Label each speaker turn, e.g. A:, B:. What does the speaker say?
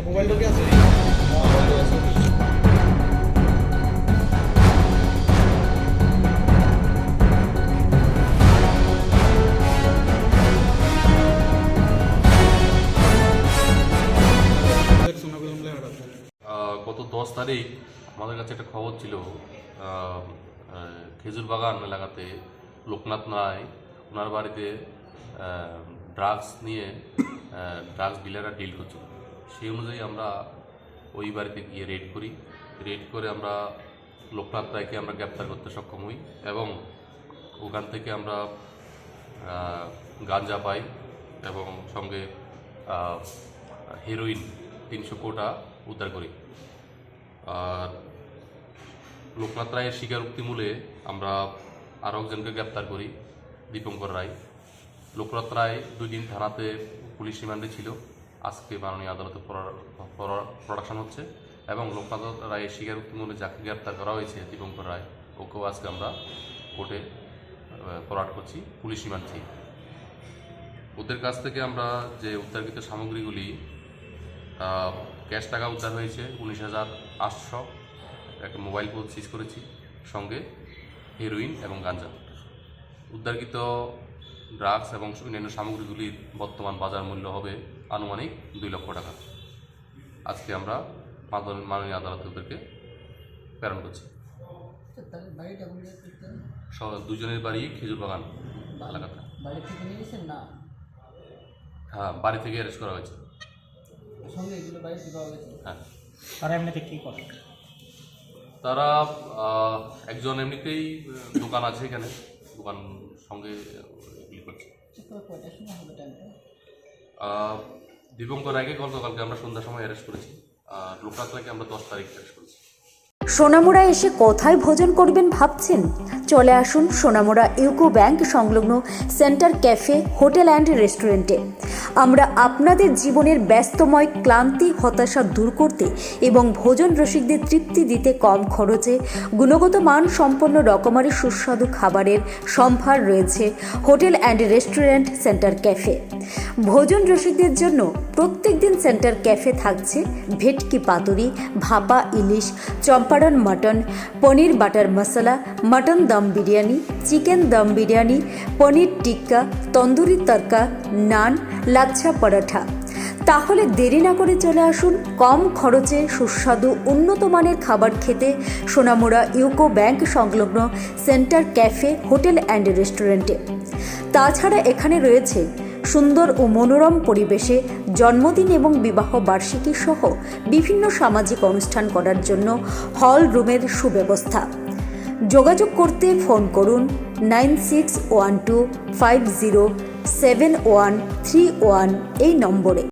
A: আচ্ছা মোবাইলটা কি আছে? গত দশ তারিখ আমাদের কাছে একটা খবর ছিল। খেজুর বাগান এলাকাতে লোকনাথ নায় ওনার বাড়িতে ড্রাগস নিয়ে ড্রাগস ডিলাররা ডিল করছিল। সেই অনুযায়ী আমরা ওই বাড়িতে গিয়ে রেড করি। রেড করে আমরা লোকনাথ রায়কে আমরা গ্রেপ্তার করতে সক্ষম হই এবং ওখান থেকে আমরা গাঞ্জা পাই এবং সঙ্গে হেরোইন তিনশো কোটা উদ্ধার করি। আর লোকনাথ রায়ের স্বীকারোক্তি মূলে আমরা আরও একজনকে গ্রেপ্তার করি, দীপঙ্কর রায়। লোকনাথ রায় দুই দিন থানাতে পুলিশ রিমান্ডে ছিল। আজকে মাননীয় আদালতে প্রোডাকশন হচ্ছে এবং লোকনাথ রায়ের স্বীকারোক্তি মূলে যাকে গ্রেপ্তার করা হয়েছে দীপঙ্কর রায়, ওকেও আজকে আমরা কোর্টে ফরওয়ার্ড করছি, পুলিশ থেকে ওদের কাছ থেকে আমরা যে উদ্ধারকৃত সামগ্রীগুলি ক্যাশ টাকা উদ্ধার হয়েছে, উনিশ হাজার আটশো, একটা মোবাইল ফোন সিজ করেছি, সঙ্গে হেরোইন এবং গাঞ্জা। উদ্ধারকৃত ড্রাগস এবং অন্যান্য সামগ্রীগুলির বর্তমান বাজার মূল্য হবে আনুমানিক দুই লক্ষ টাকা। আজকে আমরা মাদন- মাননীয় আদালতে ওদেরকে প্রেরণ করছি।
B: আচ্ছা,
A: দুজনের বাড়ি খেজুর বাগান এলাকাতে
B: বাড়ি থেকে নিয়ে গেছেন না?
A: হ্যাঁ বাড়ি থেকে অ্যারেস্ট করা হয়েছে। হ্যাঁ।
C: তারা এমনিতে কী করে?
A: তারা একজন এমনিতেই দোকান আছে এখানে। দোকান সঙ্গে এগুলি করছে। দীপঙ্কর আগে গতকালকে আমরা সন্ধ্যার সময় অ্যারেস্ট করেছি। আর রায়কে আমরা দশ তারিখ অ্যারেস্ট করেছি।
D: সোনামুড়া এসে কোথায় ভোজন করবেন ভাবছেন? চলে আসুন সোনামুড়া ইউকো ব্যাংক সংলগ্ন সেন্টার ক্যাফে, হোটেল অ্যান্ড রেস্টুরেন্টে। আমরা আপনাদের জীবনের ব্যস্তময়, ক্লান্তি, হতাশা দূর করতে এবং ভোজন রসিকদের তৃপ্তি দিতে কম খরচে গুণগত মান সম্পন্ন রকমারি সুস্বাদু খাবারের সম্ভার রয়েছে hotel and restaurant centre café. ভোজন রসিকদের জন্য প্রত্যেকদিন সেন্টার ক্যাফে থাকছে bhetki paturi, bhapa ilish Champaran mutton, paneer butter masala, mutton dum biryani, chicken dum biryani, paneer tikka, tandoori তরকা, নান, লাচ্ছা পরাঠা। তাহলে দেরি না করে চলে আসুন, কম খরচে সুস্বাদু উন্নত মানের খাবার খেতে সোনামুড়া ইউকো ব্যাংক সংলগ্ন সেন্টার ক্যাফে হোটেল অ্যান্ড রেস্টুরেন্টে। তাছাড়া এখানে রয়েছে সুন্দর ও মনোরম পরিবেশে জন্মদিন এবং বিবাহ বার্ষিকী সহ বিভিন্ন সামাজিক অনুষ্ঠান করার জন্য হল রুমের সুব্যবস্থা। যোগাযোগ করতে ফোন করুন nine six one two five zero seven one three one এই নম্বরে।